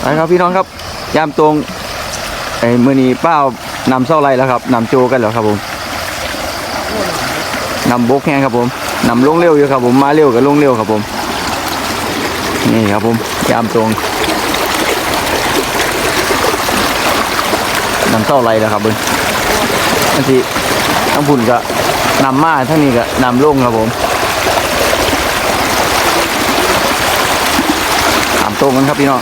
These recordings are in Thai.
ไปครับพี่น้องครับยามตรงไอ้มือนี้ป้านำเส้าไรแล้วครับนำโจกันแล้วครับผมนำบกแห้งครับผมนำลงเร็วอยู่ครับผมมาเร็วกับลงเร็วครับผม นี่ครับผมยามตรงนำเส้าไรแล้วครับเบิ้งอันที่ทั้งพุ่นก็นำมาทั้งนี้ก็นำลงครับผมตามตรงกันครับพี่น้อง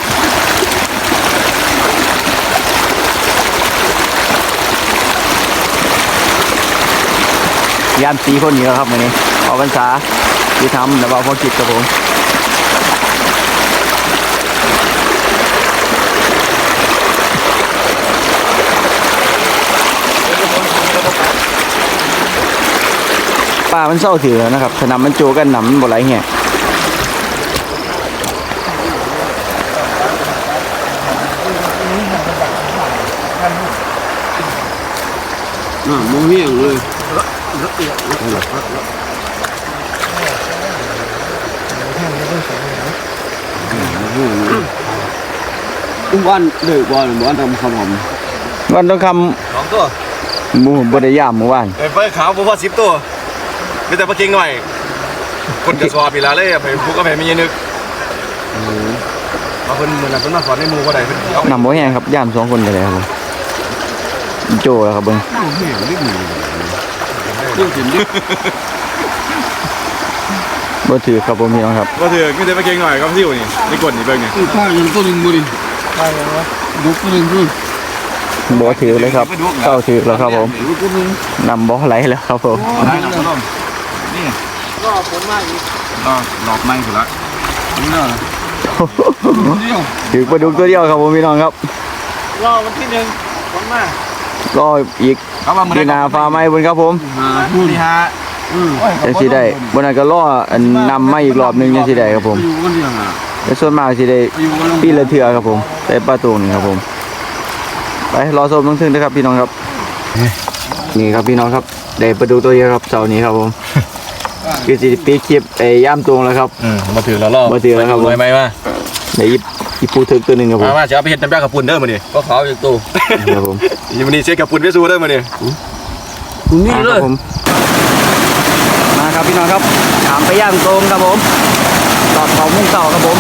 ยามสีคนนี้แล้วครับวันนี้ออกพรรษาที่ทำแล้วเอาพอคิดครับผมป่ามันเศร้าถือนะครับถ้านำมันโจกันหนำมันบ่ไหลเงี้ยอ่าโมเหี้ยงเลย เียวแล้วกวันเด็กวันวันทำคำผมวันต้องคสองตัวำหมูบไดยามเมื่อวานไอ้เปิ้ลขาวผมว่าสิบตัวมีแต่ปลาเก่งหน่อยคนกระสอบอีหลาเลยไปพวกก็ไปไม่ยันึกมาเพิ่นเหมือนกันต้นมาสอนในหมู่บ่ได้เพิ่นเอานำบ่แห้งครับยามสองคนกันเลยครับผมโจแล้วครับเบิ้งโมเหี้ยงเรื่องนี้เรื่องสินดิบ่ถือครับผมพี่น้องครับก็ถือมีแต่ปลาเก่งหน่อยก็ที่อยู่นี่ในกดนี่เบิ่งนี่ข้ายังต้นหนึ่งบุรีข้ายังวะดุกตัวหนึ่งด้วยบ่ถือเลยครับเศร้าถือแล้วครับผมดุกตัวหนึ่งนำบ่ไหลแล้วครับผมได้นะพ่อมนี่ก็ผลมากอีกรอหลอกไม้สุดละนี่น่ะเดียวถือปลาดุกตัวเดียวครับผมพี่น้องครับรอวันที่หนึ่งผลมา กก็อีกเอามามื้อดีนาฟ้าไม้บนครับผมหาพูดที่ฮะอืมจะสิได้บนนั้นก็ล่ออันนำมาอีกรอบหนึงยังสิได้ครับผมอยู่กันเดียวอะแต่ส่วนมากสิได้อยู่กันปีละเทื่อครับผมแต่ปลาตูนครับผมไปรอชมต้องถึงนะครับพี่น้องครับ นี่ครับพี่น้องครับได้ปลาดุกตัวเดียวครับเสาร์นี้ครับผมคือสิปีคลิปไอ้ย่ามตวงแล้วครับ อืมมาถือแล้วรอบมาถือแล้วครับผมรวยไหมมาได้อี อีปูถึกตัวหนึงครับผมมามาจะเอาไปเฮ็ดน้ำยากับปุ่นเด้อมื้อนี้ก็ขาวอยู่ตู้ครับผมอยู่มื้อนี้เช็คกับปุ่นไปสู้เด้อมื้อนี้นี่มาเลคยรับผมมาครับพี่น้องครับถามไปย่างตรงครับผมตอดเขามุ่งเสาครับผม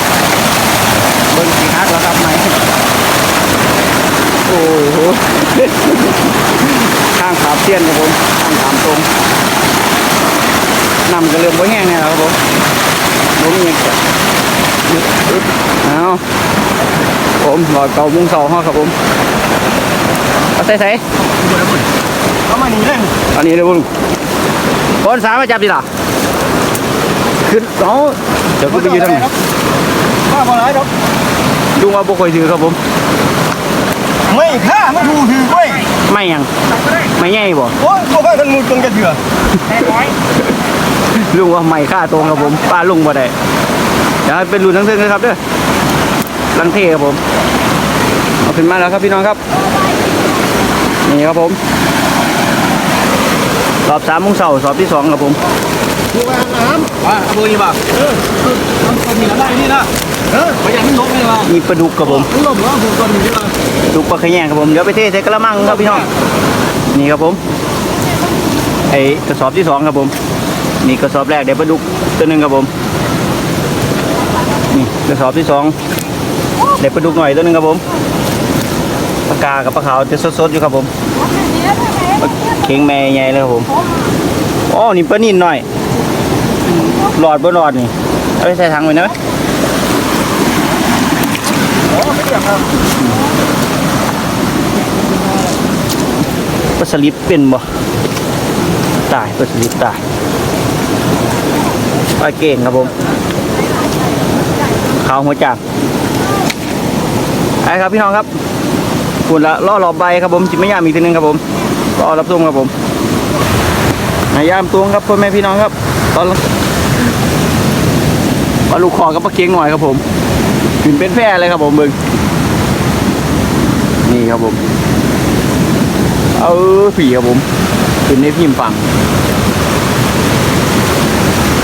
เบิ้งสีฮักแล้วครับไหมโอ้โหข้างขาเตียนครับผมข้างขามตรงนำกระเลือมไว้แห้งเนี่ยแหละครับผมผมยังจะ เอาผมหลอดเก่ามุ่งเสาห้อครับผมเอาใส่ใส่เอามานี่เด้ออันนี้เลยบุญคนสามมาจับดิล่ะขึ้นเอาเดี๋ยวขึ้นไปยืนทางไหนมาบ่หลายดอกลุงว่าบ่ค่อยถือครับผม ไม่ค่าไม่ถูกถือเว้ยไม่หยัง ไม่ใหญ่บ่โอ้ยบ่ค่อยกันงูจงจะเถื่อ ลุงว่าไม่ค่าตรงครับผมป้าลุงบ่ได้เดี๋ยวให้เป็นรุ่นทั้งเทิงนะครับเด้อลังเทครับผมเอาขึ้นมาแล้วครับพี่น้องครับนี่ครับผมรอบสามโมงเสาร์สอบที่สองครับผมว่าเอาเบอร์นี้ป่ะเออมันมีอะไรนี่นะเออไปยังไม่ลบนี่ป่ะมีปลาดุกครับผมลบแล้วผมตอนนี้ป่ะดุกปลาขะแยงครับผมเดี๋ยวไปเทใส่กระมังครับพี่น้องนี่ครับผมไอ้กระสอบที่สองครับผม นี่กระสอบแรกเดี๋ยวปลาดุกตัวหนึ่งครับผม นี่กระสอบที่สองเดี๋ยวปลาดุกหน่อยตัวหนึ่งครับผมปลากากับปลาขาวจะสดๆอยู่ครับผมเค็งแม่ใหญ่เลยครับผมอ๋อนี่ปลานิ่นหน่อยหลอดบ่หลอดนี่เอาไปใส่ถังไว้นะปลาสลิดเป็นบ่ตายปลาสลิดตาย ปลาเก่งครับผมขาวหัวจางไอ้ครับพี่น้องครับคุณละล่อรอบใบครับผมจิไม่ยามอีกทีหนึงครับผมรอรับตุ้มครับผมนายยามตวงครับพ่อแม่พี่น้องครับ ตอนปลาลูกคอกับปลาเก่งหน่อยครับผมขึ้นเป็นแพร่เลยครับผมมึงนี่ครับผม เออผีครับผมขึ้นในพิมพ์ฟัง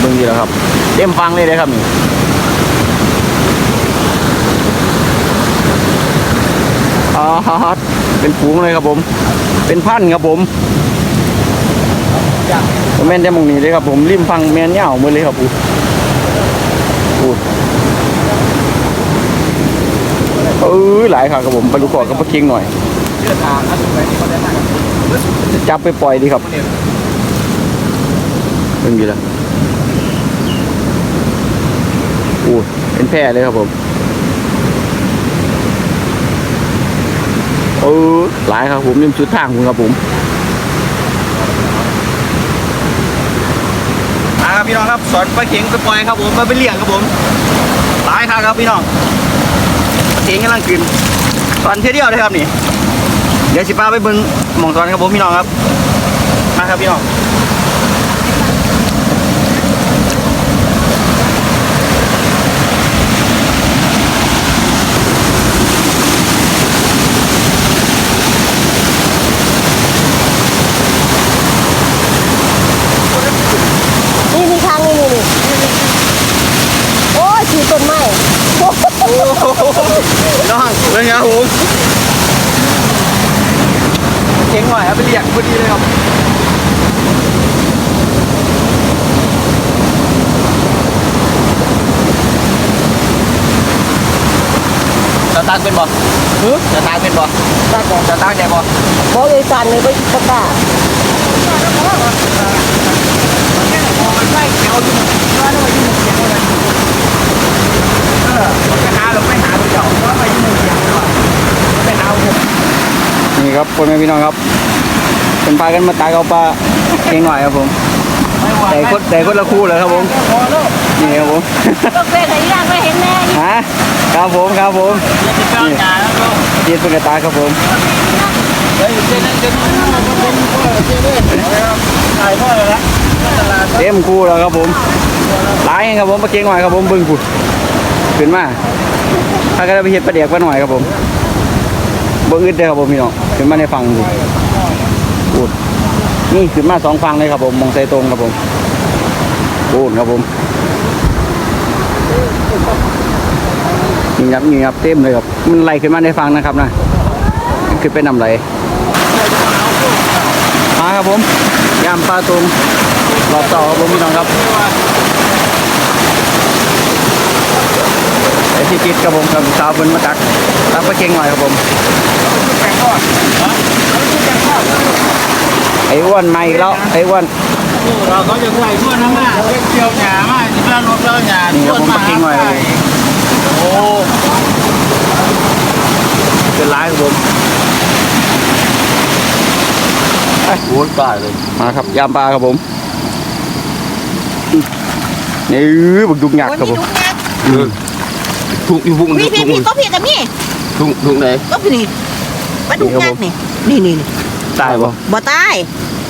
เบิ่งดีแล้วครับ เต็มฟังเลยนะครับนี่ดเป็นฝูงเลยครับผม เป็นพันครับผมแม่นจะมองนี้เลยครับผมริมฟังแม่นเหย่าหมดเลยครับผมพูดเออหลายครับครับผมไปดูก่อนกับปลาเค็งหน่อยจะจับไปปล่อยดีครับเป็นอยู่แล้ว อู้เป็นแพร่เลยครับผมเออหลายครับผมริมสุดทางคุณครับผมมาครับพี่น้องครับสอนปลาเข็งไปปล่อยครับผมมาไปเลี้ยงครับผมหลายครับครับพี่น้องปลาเข็งกำลังกินตอนเที่ยวเดียวเลยครับนี่เดี๋ยวสิป้าไปเบิ้งหมองตอนครับผมพี่น้องครับมาครับพี่น้อง นี่มีทางนี่นี่นี่โอ้ยฉีดต้นไม้โอ้โห น้องเป็นไงครับผมเข็ งหน่อยครับไปเลี้ยงพอดีเลยครับสตาร์ทเป็นบ่สตาร์ทเป็นบ่ตาก่อนสตาร์ทได้บ่บอกเลยสั่นเลยไปประกาศ นี่ ครับคนแม่พี่น้องครับเป็นพากันมาตากเอาปลาเข็งหน่อยครับผมแต่คนแต่คนละคู่เลยครับผมนี่ครับผมก็เป็นอะไรอย่างไม่เห็นแน่ฮะครับผมครับผมจะเจ้าจ่าแล้วก็ยืนเป็นกระตาครับผมเฮ้ยเจนั่นเจนั่นเป็นพ่อเจเล่ถ่ายพ่อเลยนะตลาดเต็มคู่แล้วครับผมหลายครับผมมาเก่งหน่อยครับผมเบึงผุดขึ้นมาถ้าก็ได้ไปเฮ็ดประเดียกมาหน่อยครับผม บ่อึดเลยครับผมพี่น้องขึ้นมาในฝั่งผุดพูดนี่ขึ้นมาสองฝั่งเลยครับผมมองใส่ตรงครับผมพูดครับผมนี่ครับนี่ครับเต็มเลยครับมันไหลขึ้นมาในฝั่งนะครับนะขึ้นไปนำไหลมาครับผมยามปลาตุงรอบต่อครับผมพี่น้องครับ ไอที่ติดครับผมกับสาวเพิ่นมาตักตักปลาเก่งหน่อยครับผมไอ้อ้วนมาอีกแล้วไอ้อ้วนเราเขาจะใส่ทั่วทั้งหน้าเกี่ยวหยามาที่บ้านรถเราหยานี่ครับผมปลาเก่งหน่อยครับผมโอ้เป็นร้ายครับผมโอ้ยตายเลยมาครับยามปลาครับผมนี่บักดุกหยักโอ้ยครับมีผม ลูกยักษ์ทุกอยู่พุ่งพี่พี่พี่ก็พี่กับมี่ทุกทุกไหนก็พี่นี่มาดูยักษ์นี่นี่นี่นี่ตายบ่บ่ตาย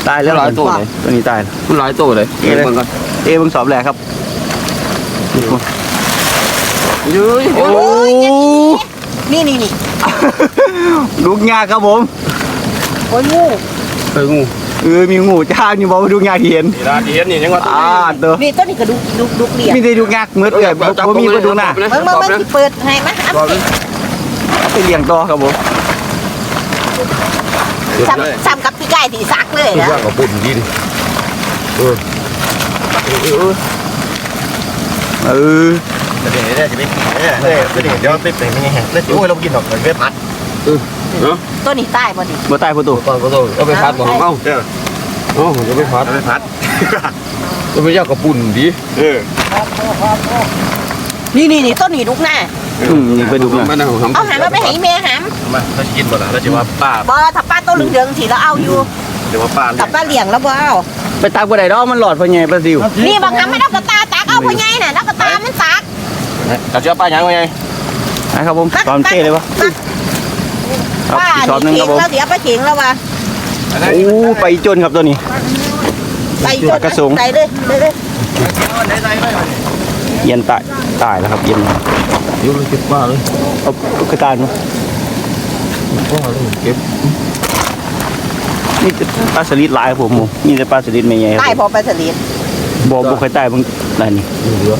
ตายแล้วหลายตัวเลยตัวนี้ตายแล้วมันหลายตัวเลยเอ๊ะเบิ่งก่อนเอ้เบิ่งสอบแหลกครับเย้ยโอ้นี่นี่นี่ลูกยากครับผมโอ้ยงูเฮ้ยงู เออมีงูจ้าอยู่บ่ลูกยากที่เห็นนี่ร้านนี้นี่ยังว่าอ่าเด้อนี่ต้นนี้ก็ดูดูดูเกลียดมีแต่ลูกยากมืดเอ้ยบ่บ่มีบ่ดูหน้าเบิ่งเบิ่งเบิ่งสิเปิดให้มาอัพบอกเลยเอาไปเลี้ยงต่อครับผมซ้ำซ้ำกับพี่ไก่ที่ซักเลยทุกนะอย่างกับปุ่นดีดิเออเออเออเดี๋ยวเดี๋ยวจะไปเนี่ยเดี๋ยวเดี๋ยวไปเป็นยังไงแล้วโอ้ยเรากินหรอกเราไม่พัด เนาะต้นนี้ตายบ่ดิบ่ตายประตูก่อนก็ต้องเอาไปพัดบอกเอ้าเดี๋ยวเอ้าจะไปพัดเราไม่พัดจะไปยากกับปุ่นดีเออนี่นี่นี่ต้นนี้ลูกหน้าอืมนี่ไปดูหน่อยมันเอาทำเอาหามมาไปให้แม่หามมาเราจะกินบ่ล่ะเราจะว่าป้าบ่ถ้าป้าต้นเหลืองๆสิแล้วเอาอยู่เดี๋ยวว่าป้าถ้าป้าเลี้ยงแล้วบ่เอาไปตักบ่ได้ดอกมันหลอดพ่อใหญ่ปลาซิวนี่บางครั้งไม่นักกระตาตักเอาพ่อใหญ่น่ะนักกระตามันตักเราจะป้ายังไงนะครับผมตอนเต้เลยวะครับ ป้าอีกสอบหนึงนี่คเข่รับผมงแล้วเดี๋ยวป้าเข่งแล้วว่ะโอ้ไปจนครับตัวนี้ไปจนกระสุนใส่เลยเลยเลยเย็นตายตายแล้วครับเย็นเดี๋ยวเราเก็บป้าเลยเอาตุ๊กตาเนาะป้าเลยเก็บนี่จะปลาสลิดหลายครับผมมีแต่ปลาสลิดไม่ใหญ่ครับตายพอไปสลิดบ่บ่เคยตายเบิ่งนั่นนี่เหลือ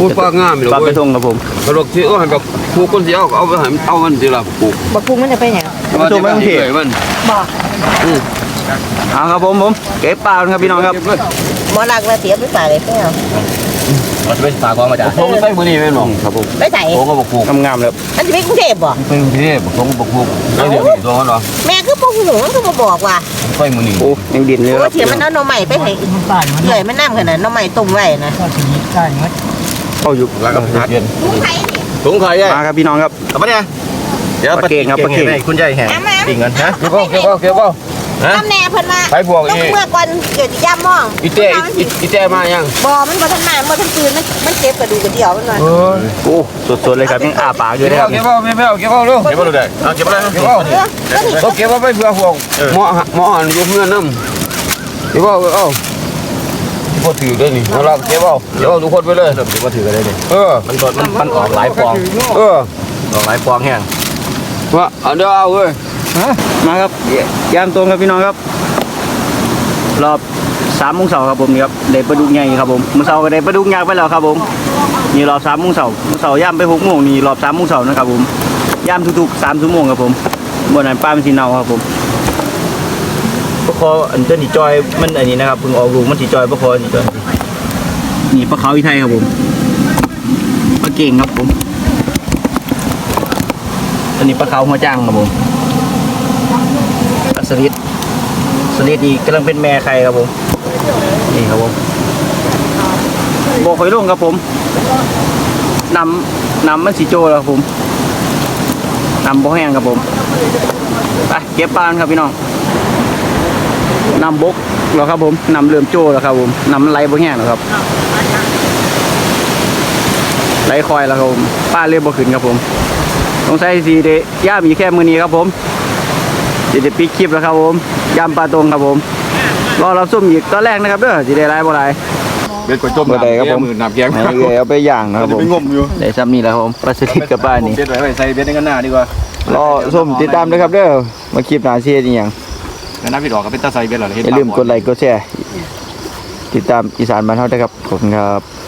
พูดปากงามอยู่ปลาเลไปยทงครับผมกระโดดที่เอาให้แบบผู้คนที่เอาเอาไปให้เอามันสิล่ะปลูกบักพุงมันจะไปไหนปลาไปทงไม่ต้องเทมันบอกเอาครับผมผมเก็บปลาครับพี่น้องครับหมอลักมาเสียไปใส่เลยเปล่ามันเป็นปากของมาจากผมใส่มือนี่แม่นบ่ครับผมไปใส่ผมก็บอกปลูกงามๆเลยครับอันจะไปกรุงเทพบ่เป็นพี่ผมก็บอกปลูกแล้วเดี๋ยวนี่ตัวมันเหรอแม่คือบ่หูมันก็บ่บอกว่าใส่มือนี่โอ้ยังดินเลยคโอ้รับเถียมันเอาหน่อใหม่ไปให้เลื่อยมันน้ำขนาดหน่อใหม่ต้มไว้นะเข้าอยู่แล้ว ก็เปลี่ยนลุงไผ่นี่ถุงขายใหญ่มาครับพี่น้องครับเอาปะเนี่ยเดี๋ยวปลาเก่งครับปลาเก่งให้คุณยายแห่น้ำน้ำติ่งกันฮะเก็บเอาเก็บเอาเก็บเอาฮะน้ำแน่เพิ่นมาไปบวกต้องนี่เมื่อก่อนเกิดย่ามองอีเต้อีอีเต้มายังบ่มันบ่ทันนานบ่ทันตื่นมันมันเจ็บกระดูกกระเดี่ยวมันว่าเออโอ้สดๆเลยครับยังอ้าปากอยู่เก็บเลยคเอารับเก็บเอาเก็บเอาเก็บเอาลูกเก็บเอาเลยเอาเก็บเอาเก็บเอาเออแล้วนี่เขาเก็บเอาไปเพื่อพวกหมอหมอหันอยู่เพื่อนน้ำเก็บเอาเก็บเอา พอถือได้นี่เอาละเก็บเอาเก็บเอาทุกคนไปเลยเก็บมาถือกันได้ดิเออมันมันมันออกหลายฟองเออออกหลายฟองแห้งว่าเอาเดี๋ยวเอาเว้ยมาครับยามตรงครับพี่น้องครับ รอบสามโมงเสาร์ครับผมนี่ครับได้ปลาดุกใหญ่ครับผมมื้อเสาร์ก็ได้ปลาดุกยักษ์ไปแล้วครับผมนี่รอบสามโมงเสาร์มื้อเสาร์ย่ามไปหกโมงนี่รอบสามโมงเสาร์นะครับผมย่ามทุกๆสามชั่วโมงครับผมบนนั้นป้ามันสีเนาครับผม ปลาคออันเจ้านี่จอยมันอันนี้นะครับเพิ่งออกลูกมันสีจอยปลาคอสีจอยนี่ปลาเขาอีไทยครับผมปลาเก่งครับผม อันนี้ปลาเขาหัวจ้างครับผมปลาสลิดสลิดอีกกำลังเป็นแม่ไข่ครับผม นี่ครับผมบอกหอยลงครับผมนำนำมันสีโจแล้วครับผมนำบ่แห้งครับผมไปเก็บปลาครับพี่น้อง นำบกแล้วครับผมนำเริ่มโจแล้วครับผมนำไหลบ่แห้งแล้วครับไหลคอยแล้วครับผมป้าเรียบบ่ขึ้นครับผมสงสัยสีเดย่ามีแค่มือนี้ครับผมเดี๋ยวจะปิดคลิปแล้วครับผมยำปลาตรงครับผมรอเราซุ่มอีกตอนแรกนะครับเด้อสิได้ไรบ่ไรเป็นก๋วยต้มบ่ได้ครับผมมือน้ำแกงให้เอ๋เอาไปย่างนะครับผมไปงมอยู่ได้ซ้ำนี่แหล้วครับผมปลาสลิดกับปลานี่เบ็ดไว้ไว้ใส่เบ็ดในกันหน้าดีกว่ารอส้มติดตามด้วยครับเด้อมาคลิปหน้าเสียอีหยัง แล้วน้ำพี่ดอกก็เป็นตาใส่เบ็ดเหรออย่าลืมกดไลค์กดแชร์ติดตามอีสานบ้านเฮาด้วยครับขอบคุณครับ